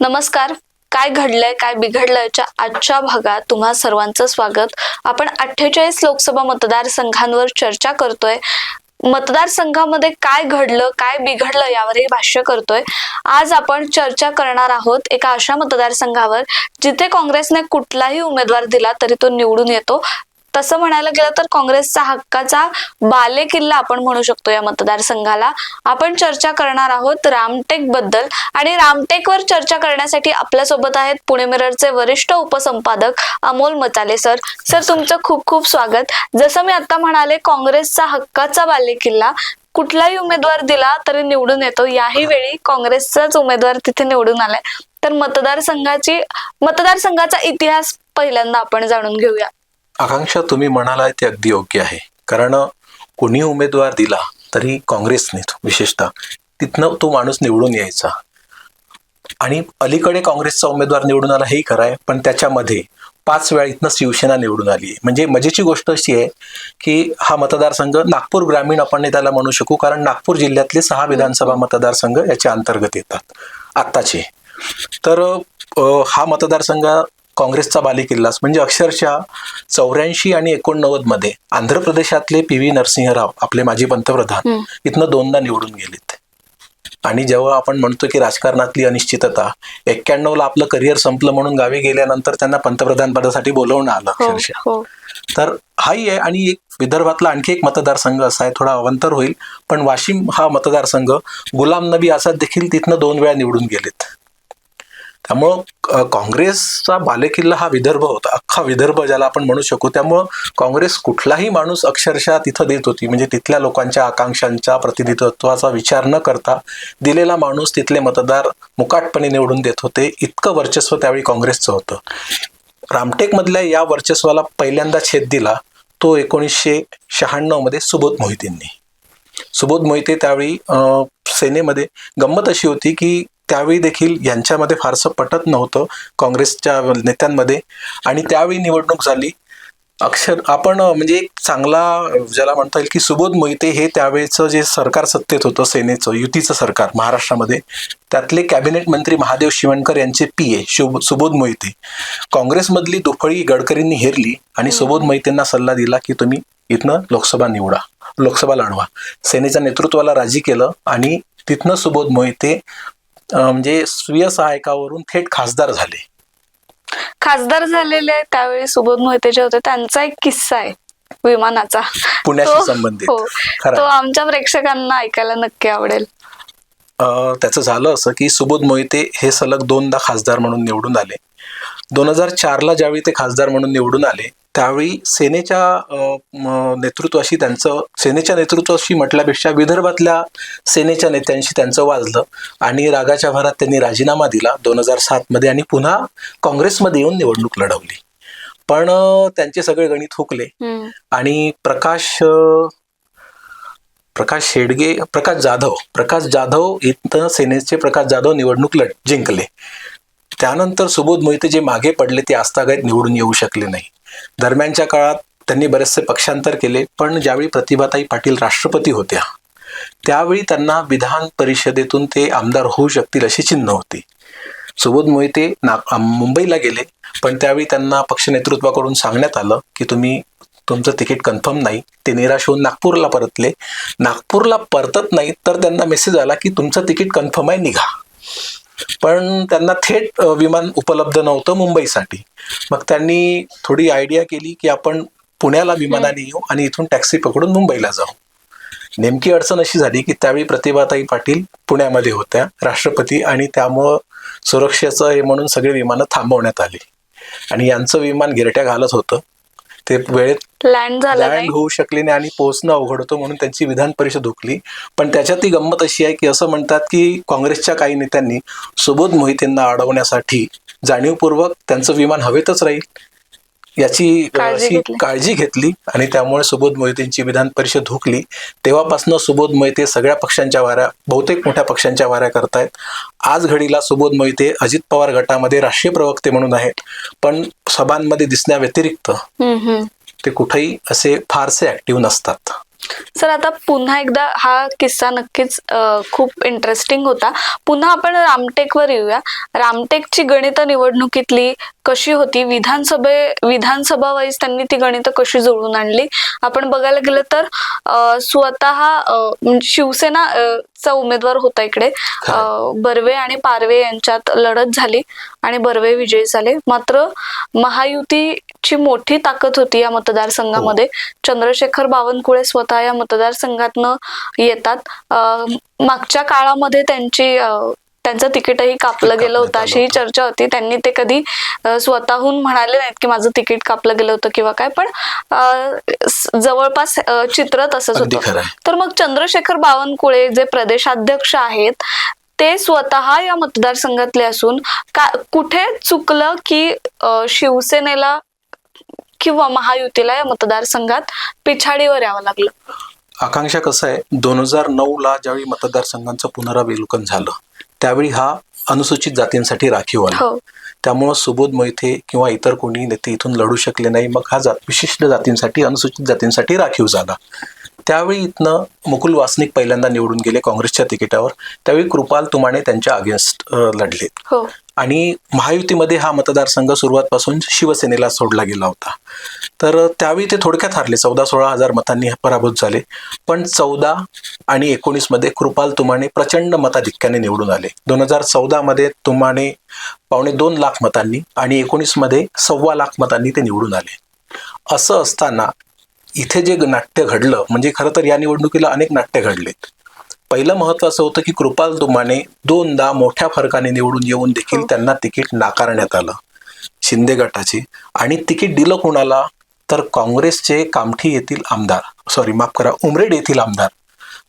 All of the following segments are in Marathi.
नमस्कार. काय घडलंय काय बिघडलंयच्या आजच्या भागात तुम्हा सर्वांचं स्वागत. आपण अठ्ठेचाळीस लोकसभा मतदारसंघांवर चर्चा करतोय. मतदारसंघामध्ये काय घडलं काय बिघडलं यावरही भाष्य करतोय. आज आपण चर्चा करणार आहोत एका अशा मतदारसंघावर जिथे काँग्रेसने कुठलाही उमेदवार दिला तरी तो निवडून येतो. तसं म्हणायला गेलं तर काँग्रेसचा हक्काचा बालेकिल्ला आपण म्हणू शकतो या मतदारसंघाला. आपण चर्चा करणार आहोत रामटेकबद्दल आणि रामटेकवर चर्चा करण्यासाठी आपल्यासोबत आहेत पुणे मिररचे वरिष्ठ उपसंपादक अमोल मताले सर. सर तुमचं खूप खूप स्वागत. जसं मी आता म्हणाले काँग्रेसचा हक्काचा बालेकिल्ला कुठलाही उमेदवार दिला तरी निवडून येतो. याही वेळी काँग्रेसचाच उमेदवार तिथे निवडून आलाय. तर मतदारसंघाची मतदारसंघाचा इतिहास पहिल्यांदा आपण जाणून घेऊया. आकांक्षा तुम्ही म्हणाला ते अगदी योग्य आहे. कारण कोणी उमेदवार दिला तरी काँग्रेसने विशेषतः. तिथनं तो माणूस निवडून यायचा. आणि अलीकडे काँग्रेसचा उमेदवार निवडून आला हेही खरं आहे. पण त्याच्यामध्ये पाच वेळा इथनं शिवसेना निवडून आली. आहे म्हणजे मजेची गोष्ट अशी आहे की हा मतदारसंघ नागपूर ग्रामीण आपण त्याला म्हणू शकू. कारण नागपूर जिल्ह्यातले सहा विधानसभा मतदारसंघ याच्या अंतर्गत येतात. आत्ताचे. तर हा मतदारसंघ काँग्रेसचा बालेकिल्लाच. म्हणजे अक्षरशः चौऱ्याऐंशी आणि एकोणनव्वदमध्ये आंध्र प्रदेशातले पी व्ही नरसिंहराव आपले माजी पंतप्रधान. इथनं दोनदा निवडून गेलेत. आणि जेव्हा आपण म्हणतो की राजकारणातली अनिश्चितता एक्क्याण्णवला आपलं करिअर संपलं म्हणून गावी गेल्यानंतर त्यांना पंतप्रधान पदासाठी बोलवणं आलं हो अक्षरशः. हो. तर हाही आहे आणि एक विदर्भातला आणखी एक मतदारसंघ असा आहे थोडा अवंतर होईल. पण वाशिम हा मतदारसंघ गुलाम नबी आझाद देखील तिथनं दोन वेळा निवडून गेलेत. त्यामुळं काँग्रेसचा बालेकिल्ला हा विदर्भ होता अख्खा विदर्भ ज्याला आपण म्हणू शकू. त्यामुळं काँग्रेस कुठलाही माणूस अक्षरशः तिथं देत होती. म्हणजे तिथल्या लोकांच्या आकांक्षांच्या प्रतिनिधित्वाचा विचार न करता दिलेला माणूस तिथले मतदार मुकाटपणे निवडून देत होते. इतकं वर्चस्व त्यावेळी काँग्रेसचं होतं. रामटेकमधल्या या वर्चस्वाला पहिल्यांदा छेद दिला तो एकोणीसशे शहाण्णवमध्ये सुबोध मोहितेंनी. सुबोध मोहिते त्यावेळी सेनेमध्ये गंमत अशी होती की त्यावेळी देखील यांच्यामध्ये फारसं पटत नव्हतं काँग्रेसच्या नेत्यांमध्ये. आणि त्यावेळी निवडणूक झाली. अक्षर आपण म्हणजे एक चांगला ज्याला म्हणता येईल की सुबोध मोहिते हे त्यावेळेचं जे सरकार सत्तेत होतं सेनेचं युतीचं सरकार महाराष्ट्रामध्ये त्यातले कॅबिनेट मंत्री महादेव शिवणकर यांचे पी ए शुभ सुबोध मोहिते. काँग्रेसमधली दुफळी गडकरींनी हेरली आणि सुबोध मोहितेंना सल्ला दिला की तुम्ही इथनं लोकसभा निवडा लोकसभा लढवा. सेनेच्या नेतृत्वाला राजी केलं आणि तिथनं सुबोध मोहिते म्हणजे स्वीय सहायकावरून थेट खासदार झाले खासदार झालेले त्यावेळी सुबोध मोहिते जे होते त्यांचा एक किस्सा आहे विमानाचा पुण्याशी संबंधित. हो. तो. आमच्या प्रेक्षकांना ऐकायला नक्की आवडेल त्याचं झालं असं की सुबोध मोहिते हे सलग दोनदा खासदार म्हणून निवडून आले दोन हजार चारला ज्यावेळी ते खासदार म्हणून निवडून आले त्यावेळी सेनेच्या नेतृत्वाशी त्यांचं सेनेच्या नेतृत्वाशी म्हटल्यापेक्षा विदर्भातल्या सेनेच्या नेत्यांशी त्यांचं वाजलं आणि रागाच्या भरात त्यांनी राजीनामा दिला दोन हजार सातमध्ये आणि पुन्हा काँग्रेसमध्ये येऊन निवडणूक लढवली. पण त्यांचे सगळे गणित हुकले. आणि प्रकाश प्रकाश शेडगे प्रकाश जाधव प्रकाश जाधव इथं सेनेचे प्रकाश जाधव निवडणूक लढ जिंकले. त्यानंतर सुबोध मोहिते जे मागे पडले ते आस्थागायत निवडून येऊ शकले नाही दरम्यानच्या काळात त्यांनी बरेचसे पक्षांतर केले पण ज्यावेळी प्रतिभाताई पाटील राष्ट्रपती होत्या त्यावेळी त्यांना विधान परिषदेतून ते आमदार होऊ शकतील अशी चिन्ह होती. सुबोध मोहिते ना मुंबईला गेले पण त्यावेळी त्यांना पक्ष नेतृत्वाकडून सांगण्यात आलं की तुम्ही तुमचं तिकीट कन्फर्म नाही ते निराश होऊन नागपूरला परतले. नागपूरला परतत नाही तर त्यांना मेसेज आला की तुमचं तिकीट कन्फर्म आहे निघा. पण त्यांना थेट विमान उपलब्ध नव्हतं मुंबईसाठी. मग त्यांनी थोडी आयडिया केली की आपण पुण्याला विमानाने येऊ आणि इथून टॅक्सी पकडून मुंबईला जाऊ. नेमकी अडचण अशी झाली की त्यावेळी प्रतिभाताई पाटील पुण्यामध्ये होत्या राष्ट्रपती आणि त्यामुळं सुरक्षेचं हे म्हणून सगळे विमानं थांबवण्यात आली. आणि यांचं विमान गिरट्या घालत होतं. ते वेळेत लँड झालं नाही. लँड होऊ शकले नाही आणि पोहोचणं अवघड होतं म्हणून त्यांची विधान परिषद हुकली. पण त्याच्यात ती गंमत अशी आहे की असं म्हणतात की काँग्रेसच्या काही नेत्यांनी सुबोध मोहितेंना अडवण्यासाठी जाणीवपूर्वक त्यांचं विमान हवेतच राहील. याची काळजी अशी घेतली. काळजी घेतली आणि त्यामुळे सुबोध मोहितेंची विधान परिषद हुकली तेव्हापासून सुबोध मोहिते सगळ्या पक्षांच्या वाऱ्या बहुतेक मोठ्या पक्षांच्या वाऱ्या करतायत आज घडीला सुबोध मोहिते अजित पवार गटामध्ये राष्ट्रीय प्रवक्ते म्हणून आहेत पण सभांमध्ये दिसण्याव्यतिरिक्त हम्म, हम्म. ते कुठेही असे फारसे ऍक्टिव्ह नसतात सर आता पुन्हा एकदा हा किस्सा नक्कीच खूप इंटरेस्टिंग होता. पुन्हा आपण रामटेकवर येऊया. रामटेकची गणित निवडणुकीतली कशी होती? विधानसभे विधानसभा वाईज त्यांनी ती गणितं कशी जुळून आणली? आपण बघायला गेलं तर स्वतः म्हणजे शिवसेना चा उमेदवार होता इकडे. बर्वे आणि पारवे यांच्यात लढत झाली आणि बर्वे विजयी झाले. मात्र महायुतीची मोठी ताकद होती या मतदारसंघामध्ये. चंद्रशेखर बावनकुळे स्वतः या मतदारसंघातनं येतात. मागच्या काळामध्ये त्यांची त्यांचं तिकीटही कापलं गेलं होतं. अशी चर्चा होती. त्यांनी ते कधी स्वतःहून म्हणाले नाहीत की माझं तिकीट कापलं गेलं होतं किंवा काय पण जवळपास चित्र तसंच होतं. तर मग चंद्रशेखर बावनकुळे जे प्रदेशाध्यक्ष आहेत ते स्वतः या मतदारसंघातले असून का कुठे चुकलं की शिवसेनेला किंवा महायुतीला या मतदारसंघात पिछाडीवर यावं लागलं? आकांक्षा कसं आहे? दोन हजार नऊ ला ज्यावेळी मतदारसंघांचं पुनरावलोकन झालं त्यावेळी हा अनुसूचित जातींसाठी राखीव आला. हो. त्यामुळं सुबोध मोहिते किंवा इतर कोणी नेते इथून लढू शकले नाही. मग हा जात विशिष्ट जातींसाठी अनुसूचित जातींसाठी राखीव झाला. त्यावेळी इथनं मुकुल वासनिक पहिल्यांदा निवडून गेले काँग्रेसच्या तिकिटावर. त्यावेळी कृपाल तुमाणे त्यांच्या अगेन्स्ट लढले हो. आणि महायुतीमध्ये हा मतदारसंघ सुरुवातपासून शिवसेनेला सोडला गेला होता. तर त्यावेळी ते थोडक्यात हरले. चौदा सोळा हजार मतांनी पराभूत झाले. पण चौदा आणि एकोणीसमध्ये कृपाल तुमाणे प्रचंड मताधिक्याने निवडून आले. दोन हजार चौदामध्ये तुमाणे पावणे दोन लाख मतांनी आणि एकोणीसमध्ये सव्वा लाख मतांनी ते निवडून आले. असं असताना इथे जे नाट्य घडलं म्हणजे खरं तर या निवडणुकीला अनेक नाट्य घडलेत पहिलं महत्वाचं होतं की कृपाल तुमाने दोनदा मोठ्या फरकाने निवडून येऊन देखील हो. त्यांना तिकीट नाकारण्यात आलं शिंदे गटाचे. आणि तिकीट दिलं कोणाला? तर काँग्रेसचे कामठी येथील आमदार सॉरी माफ करा उमरेड येथील आमदार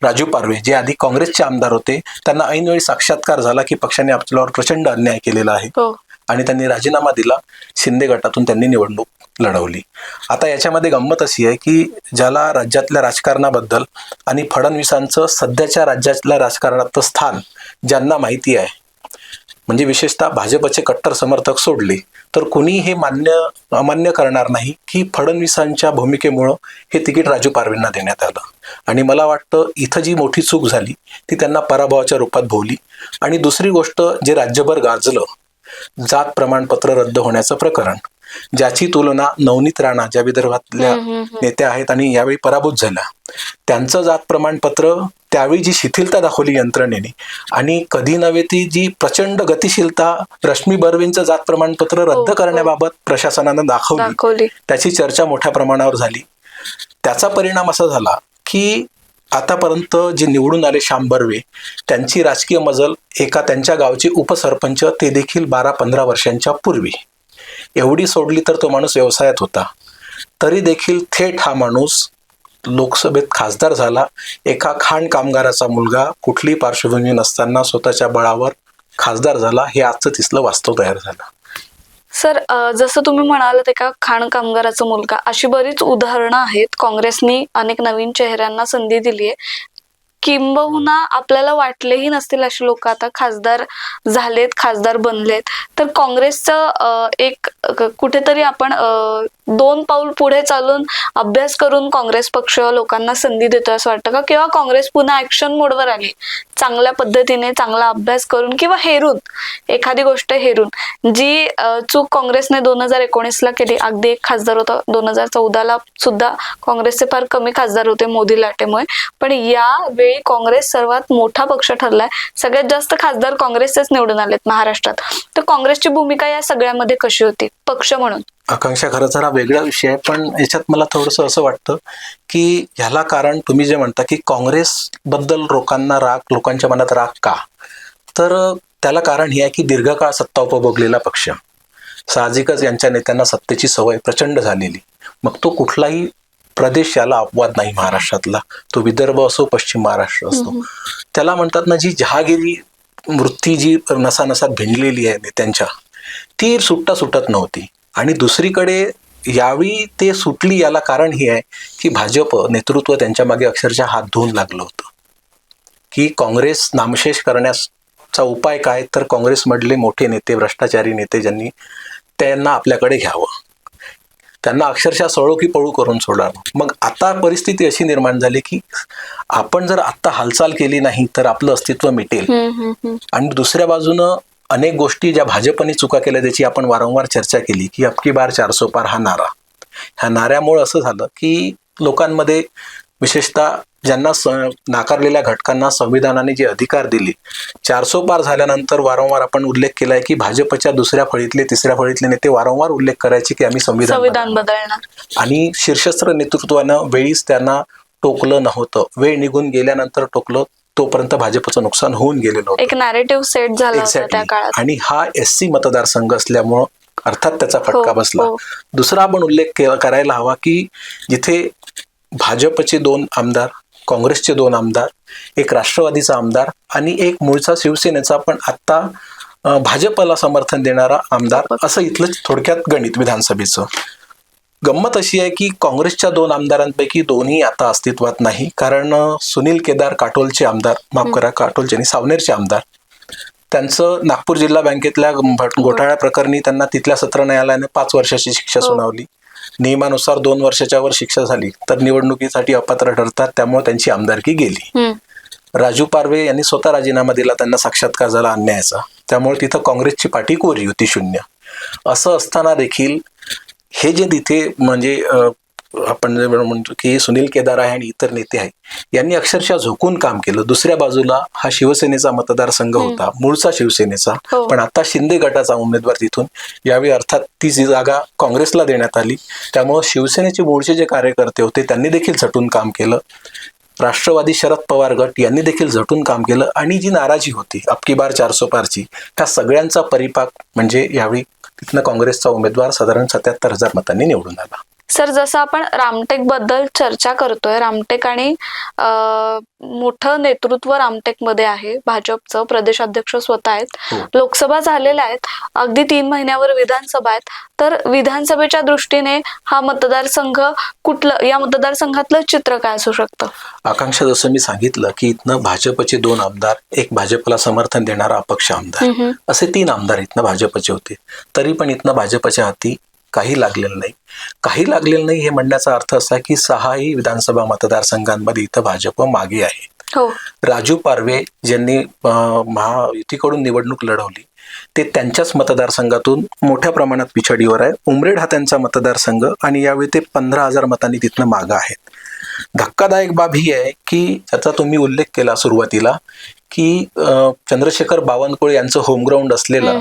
राजू पारवे जे आधी काँग्रेसचे आमदार होते. त्यांना ऐनवेळी साक्षात्कार झाला की पक्षाने आपल्यावर प्रचंड अन्याय केलेला आहे. हो. आणि त्यांनी राजीनामा दिला. शिंदे गटातून त्यांनी निवडणूक लढवली. आता याच्यामध्ये गंमत अशी आहे की ज्याला राज्यातल्या राजकारणाबद्दल आणि फडणवीसांचं सध्याच्या राज्यातल्या राजकारणातलं स्थान ज्यांना माहिती आहे म्हणजे विशेषतः भाजपचे कट्टर समर्थक सोडले तर कुणी हे मान्य अमान्य करणार नाही की फडणवीसांच्या भूमिकेमुळं हे तिकीट राजू पारवेंना देण्यात आलं. आणि मला वाटतं इथं जी मोठी चूक झाली ती त्यांना पराभवाच्या रूपात भोवली. आणि दुसरी गोष्ट जे राज्यभर गाजलं जात प्रमाणपत्र रद्द होण्याचं प्रकरण ज्याची तुलना नवनीत राणा ज्या विदर्भातल्या. नेत्या आहेत आणि यावेळी पराभूत झाल्या त्यांचं जात प्रमाणपत्र त्यावेळी जी शिथिलता दाखवली यंत्रणेने आणि कधी नव्हे ती जी प्रचंड गतिशीलता रश्मी बर्वेंचं जात प्रमाणपत्र हो, रद्द हो. करण्याबाबत प्रशासनानं दाखवली त्याची चर्चा मोठ्या प्रमाणावर झाली त्याचा परिणाम असा झाला की आतापर्यंत जे निवडून आले श्याम बर्वे त्यांची राजकीय मजल एका त्यांच्या गावचे उपसरपंच ते देखील बारा पंधरा वर्षांच्या पूर्वी एवढी सोडली तर तो माणूस व्यवसायात होता. तरी देखील थेट हा माणूस लोकसभेत खासदार झाला. एका खाण कामगाराचा मुलगा कुठली पार्श्वभूमी नसताना स्वतःच्या बळावर खासदार झाला. हे आजचं तिथलं वास्तव तयार झालं. सर जसं तुम्ही म्हणालात एका खाण कामगाराचा मुलगा अशी बरीच उदाहरणं आहेत. काँग्रेसनी अनेक नवीन चेहऱ्यांना संधी दिली आहे किंबहुना आपल्याला वाटलेही नसतील असे लोक आता खासदार झालेत खासदार बनलेत. तर काँग्रेसचं एक कुठेतरी आपण दोन पाऊल पुढे चालून अभ्यास करून काँग्रेस पक्ष लोकांना संधी देतोय असं वाटतं का? किंवा काँग्रेस पुन्हा ऍक्शन मोडवर आली चांगल्या पद्धतीने चांगला अभ्यास करून किंवा हेरून एखादी गोष्ट हेरून जी चूक काँग्रेसने दोन हजार एकोणीसला केली अगदी एक खासदार होता दोन हजार चौदाला सुद्धा काँग्रेसचे फार कमी खासदार होते मोदी लाटेमुळे पण यावेळी काँग्रेस सर्वात मोठा पक्ष ठरलाय. सगळ्यात जास्त खासदार काँग्रेसचेच निवडून आलेत महाराष्ट्रात. तर काँग्रेसची भूमिका या सगळ्यामध्ये कशी होती? पक्ष म्हणून. आकांक्षा खरं तर हा वेगळा विषय आहे पण याच्यात मला थोडंसं असं वाटतं की ह्याला कारण तुम्ही जे म्हणता की काँग्रेसबद्दल लोकांना राग लोकांच्या मनात राग का? तर त्याला कारण हे आहे की दीर्घकाळ सत्ता उपभोगलेला पक्ष. साहजिकच यांच्या नेत्यांना सत्तेची सवय प्रचंड झालेली. मग तो कुठलाही प्रदेश याला अपवाद नाही महाराष्ट्रातला. तो विदर्भ असो पश्चिम महाराष्ट्र असो. त्याला म्हणतात ना जी जहागिरी वृत्ती जी नसानसात भिनलेली आहे नेत्यांच्या ती सुट्टा सुटत नव्हती. आणि दुसरीकडे यावेळी ते सुटली याला कारण हे आहे की भाजप नेतृत्व त्यांच्या मागे अक्षरशः हात धुवून लागलं होतं. की काँग्रेस नामशेष करण्याचा उपाय काय? तर काँग्रेसमधले मोठे नेते भ्रष्टाचारी नेते ज्यांनी त्यांना आपल्याकडे घ्यावं. त्यांना अक्षरशः सळो की पळू करून सोडणार मग आता परिस्थिती अशी निर्माण झाली की आपण जर आत्ता हालचाल केली नाही तर आपलं अस्तित्व मिटेल. आणि दुसऱ्या बाजूनं अनेक गोष्टी ज्या भाजपने चुका केल्या त्याची आपण वारंवार चर्चा केली की अबकी बार चारसो पार हा नारा. ह्या नाऱ्यामुळे असं झालं की लोकांमध्ये विशेषतः ज्यांना स नाकारलेल्या घटकांना संविधानाने जे अधिकार दिले चारसो पार झाल्यानंतर वारंवार आपण उल्लेख केलाय की भाजपच्या दुसऱ्या फळीतले तिसऱ्या फळीतले नेते वारंवार उल्लेख करायचे की आम्ही संविधान संविधान बदलणार. बदलणार. आणि शीर्षस्त्र नेतृत्वानं वेळीच त्यांना टोकलं नव्हतं. वेळ निघून गेल्यानंतर टोकलं तोपर्यंत भाजपचं नुकसान होऊन गेलेलं होतं. एक नॅरेटिव्ह सेट झाला त्या. काळात. आणि हा एस सी मतदारसंघ असल्यामुळं अर्थात त्याचा फटका हो, बसला. हो. दुसरा आपण उल्लेख करायला हवा की जिथे भाजपचे दोन आमदार काँग्रेसचे दोन आमदार एक राष्ट्रवादीचा आमदार आणि एक मूळचा शिवसेनेचा पण आत्ता अं, भाजपला समर्थन देणारा आमदार असं इथलं थोडक्यात गणित विधानसभेचं. गंमत अशी आहे की काँग्रेसच्या दोन आमदारांपैकी दोन्ही आता अस्तित्वात नाही. कारण सुनील केदार काटोलचे आमदार माफ करा काटोलचे आणि सावनेरचे आमदार त्यांचं नागपूर जिल्हा बँकेतल्या घोटाळ्या प्रकरणी त्यांना तिथल्या सत्र न्यायालयाने पाच वर्षाची शिक्षा हो. सुनावली. नियमानुसार दोन वर्षाच्या वर शिक्षा झाली. तर निवडणुकीसाठी अपात्र ठरतात त्यामुळे त्यांची आमदारकी गेली. राजू पारवे यांनी स्वतः राजीनामा दिला त्यांना साक्षात्कार झाला अन्यायाचा. त्यामुळे तिथं काँग्रेसची पाठी कोरी होती शून्य. असं असताना देखील हे जे तिथे म्हणजे आपण जे म्हणतो की सुनील केदार आहे आणि इतर नेते आहेत यांनी अक्षरशः झोकून काम केलं. दुसऱ्या बाजूला हा शिवसेनेचा मतदारसंघ होता मूळचा शिवसेनेचा. हो. पण आता शिंदे गटाचा उमेदवार तिथून यावेळी अर्थात ती जी जागा काँग्रेसला देण्यात आली त्यामुळे शिवसेनेचे मूळचे जे कार्यकर्ते होते त्यांनी देखील झटून काम केलं. राष्ट्रवादी शरद पवार गट यांनी देखील झटून काम केलं. आणि जी नाराजी होती अबकी बार चारसो पारची त्या सगळ्यांचा परिपाक म्हणजे यावेळी तिथनं काँग्रेसचा उमेदवार साधारण सत्याहत्तर हजार मतांनी निवडून आला. सर जसं आपण रामटेकबद्दल चर्चा करतोय रामटेक आणि मोठं नेतृत्व रामटेकमध्ये आहे. भाजपचं प्रदेशाध्यक्ष स्वतः आहेत. हो. लोकसभा झालेल्या आहेत. अगदी तीन महिन्यावर विधानसभा आहेत. तर विधानसभेच्या दृष्टीने हा मतदारसंघ कुठलं या मतदारसंघातलं चित्र काय असू शकतं? आकांक्षा जसं मी सांगितलं की इथनं भाजपचे दोन आमदार एक भाजपला समर्थन देणारा अपक्ष आमदार. असे तीन आमदार इथनं भाजपचे होते. तरी पण इथनं भाजपच्या हाती काही लागलेलं नाही. काही लागलेलं नाही हे म्हणण्याचा अर्थ असा की सहाही विधानसभा मतदारसंघांमध्ये इथं भाजप मागे आहे. हो. राजू पारवे ज्यांनी महायुतीकडून निवडणूक लढवली ते त्यांच्याच मतदारसंघातून मोठ्या प्रमाणात पिछाडीवर आहे उमरेड हा त्यांचा मतदारसंघ आणि यावेळी ते पंधरा हजार मतांनी तिथनं मागं आहेत. धक्कादायक बाब ही आहे की त्याचा तुम्ही उल्लेख केला सुरुवातीला की चंद्रशेखर बावनकुळे यांचं होमग्राऊंड असलेला.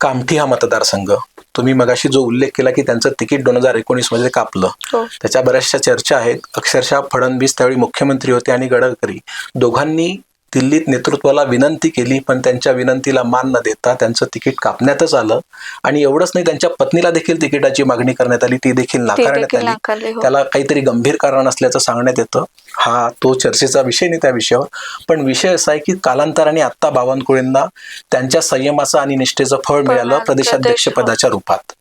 कामठी हा मतदारसंघ. तुम्ही मगाशी जो उल्लेख केला की त्यांचं तिकीट दोन हजार एकोणीसमध्ये कापलं. हो. त्याच्या बऱ्याचशा चर्चा आहेत. अक्षरशः फडणवीस त्यावेळी मुख्यमंत्री होते आणि गडकरी. दोघांनी दिल्लीत नेतृत्वाला विनंती केली पण त्यांच्या विनंतीला मान न देता त्यांचं तिकीट कापण्यातच आलं. आणि एवढंच नाही त्यांच्या पत्नीला देखील तिकिटाची मागणी करण्यात आली. ती देखील नाकारण्यात आली. हो. त्याला काहीतरी गंभीर कारण असल्याचं सांगण्यात येतं. हा तो चर्चेचा विषय नाही त्या विषयावर. पण विषय असा आहे की कालांतराने आत्ता बावनकुळेंना त्यांच्या संयमाचं आणि निष्ठेचं फळ मिळालं मिळालं. प्रदेशाध्यक्ष पदाच्या रूपात.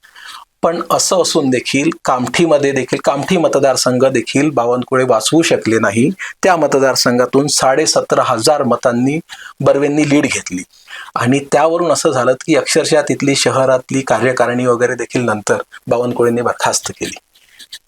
पण असं असून देखील कामठीमध्ये देखील कामठी मतदारसंघ देखील बावनकुळे वाचवू शकले नाही. त्या मतदारसंघातून साडेसतर हजार मतांनी बर्वेंनी लीड घेतली. आणि त्यावरून असं झालं की अक्षरशः तिथली शहरातली कार्यकारिणी वगैरे देखील नंतर बावनकुळेंनी बरखास्त केली.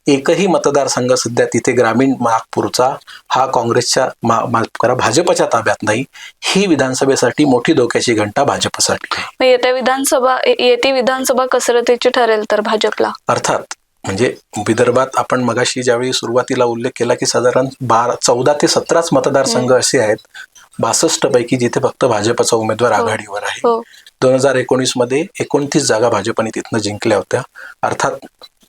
एकही मतदारसंघ सध्या तिथे ग्रामीण नागपूरचा हा काँग्रेसच्या मा- करा भाजपच्या ताब्यात नाही. ही विधानसभेसाठी मोठी धोक्याची घंटा भाजपसाठी. येत्या विधानसभा येती विधानसभा कसरतीची ठरेल तर भाजपला? अर्थात म्हणजे विदर्भात आपण मगाशी ज्यावेळी सुरुवातीला उल्लेख केला की साधारण बारा चौदा ते सतराच मतदारसंघ असे आहेत. बासष्ट पैकी जिथे फक्त भाजपचा उमेदवार हो. आघाडीवर आहे. हो. दोन हजार एकोणीसमध्ये एकोणतीस जागा भाजपने तिथनं जिंकल्या होत्या. अर्थात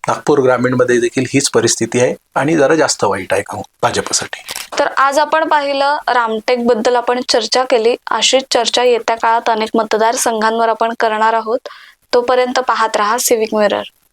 नागपूर ग्रामीणमध्ये देखील हीच परिस्थिती आहे आणि जरा जास्त वाईट आहे का हो भाजपसाठी? तर आज आपण पाहिलं रामटेकबद्दल आपण चर्चा केली. अशीच चर्चा येत्या काळात अनेक मतदारसंघांवर आपण करणार आहोत. तोपर्यंत पाहत रहा सिविक मिरर